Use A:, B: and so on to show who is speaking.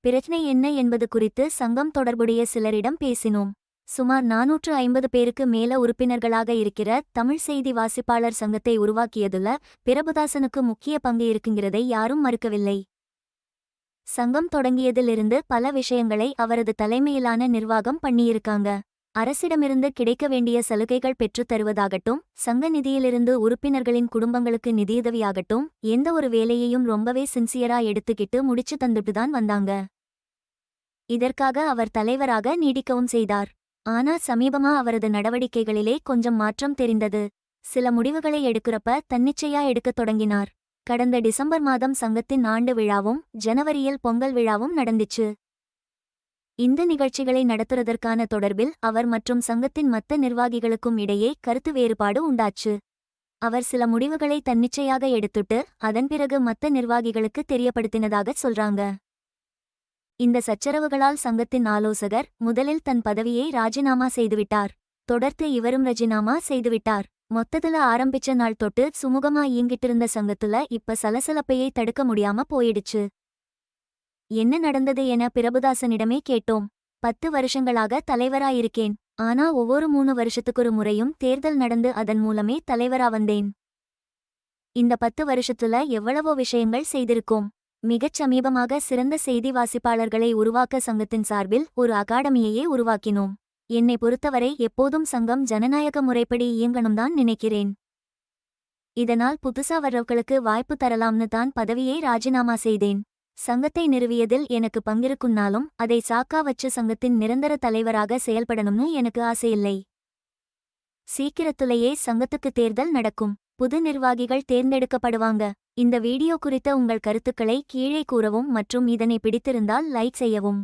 A: பிரச்சனை என்ன என்பது குறித்து சங்கம் தொடர்புடைய சிலரிடம் பேசினோம். சுமார் நாநூற்று ஐம்பது பேருக்கு மேல உறுப்பினர்களாக இருக்கிற தமிழ் செய்தி வாசிப்பாளர் சங்கத்தை உருவாக்கியதுல பிரபுதாசனுக்கு முக்கிய பங்கு இருக்குங்கிறதை யாரும் மறுக்கவில்லை. சங்கம் தொடங்கியதிலிருந்து பல விஷயங்களை அவரது தலைமையிலான நிர்வாகம் பண்ணியிருக்காங்க. அரசிடமிருந்து கிடைக்க வேண்டிய சலுகைகள் பெற்றுத் தருவதாகட்டும் சங்க நிதியிலிருந்து உறுப்பினர்களின் குடும்பங்களுக்கு நிதியுதவியாகட்டும் எந்த ஒரு வேலையையும் ரொம்பவே சின்சியரா எடுத்துக்கிட்டு முடிச்சு தந்துட்டு தான் வந்தாங்க. இதற்காக அவர் தலைவராக நீடிக்கவும் செய்தார். ஆனா சமீபமா அவரது நடவடிக்கைகளிலே கொஞ்சம் மாற்றம் தெரிந்தது. சில முடிவுகளை எடுக்கிறப்ப தன்னிச்சையா எடுக்கத் தொடங்கினார். கடந்த டிசம்பர் மாதம் சங்கத்தின் ஆண்டு விழாவும் ஜனவரியில் பொங்கல் விழாவும் நடந்துச்சு. இந்த நிகழ்ச்சிகளை நடத்துறதற்கான தொடர்பில் அவர் மற்றும் சங்கத்தின் மத்த நிர்வாகிகளுக்கும் இடையே கருத்து வேறுபாடு உண்டாச்சு. அவர் சில முடிவுகளை தன்னிச்சையாக எடுத்துட்டு அதன் பிறகு மத்த நிர்வாகிகளுக்கு தெரியப்படுத்தினதாக சொல்றாங்க. இந்த சச்சரவுகளால் சங்கத்தின் ஆலோசகர் முதலில் தன் பதவியை ராஜினாமா செய்துவிட்டார். தொடர்ந்து இவரும் ராஜினாமா செய்துவிட்டார். மொத்தத்துல ஆரம்பிச்ச நாள் தொட்டு சுமூகமா இயங்கிட்டிருந்த சங்கத்துல இப்ப சலசலப்பையை தடுக்க முடியாம போயிடுச்சு. என்ன நடந்தது என பிரபுதாசனிடமே கேட்டோம். பத்து வருஷங்களாக தலைவராயிருக்கேன். ஆனா ஒவ்வொரு மூணு வருஷத்துக்கொரு முறையும் தேர்தல் நடந்து அதன் மூலமே தலைவரா வந்தேன். இந்த பத்து வருஷத்துல எவ்வளவோ விஷயங்கள் செய்திருக்கோம். மிகச் சமீபமாக சிறந்த செய்தி வாசிப்பாளர்களை உருவாக்க சங்கத்தின் சார்பில் ஒரு அகாடமியையே உருவாக்கினோம். என்னை பொறுத்தவரை எப்போதும் சங்கம் ஜனநாயக முறைப்படி இயங்கணும்தான் நினைக்கிறேன். இதனால் புதுசா வர்றவர்களுக்கு வாய்ப்பு தரலாம்னு தான் பதவியை ராஜினாமா செய்தேன். சங்கத்தை நிறுவியதில் எனக்கு பங்கிருக்குன்னாலும் அதை சாக்கா வச்சு சங்கத்தின் நிரந்தர தலைவராக செயல்படணும்னு எனக்கு ஆசையில்லை. சீக்கிரத்துலேயே சங்கத்துக்கு தேர்தல் நடக்கும். புது நிர்வாகிகள் தேர்ந்தெடுக்கப்படுவாங்க. இந்த வீடியோ குறித்த உங்கள் கருத்துக்களை கீழே கூறவும் மற்றும் இதனை பிடித்திருந்தால் லைக் செய்யவும்.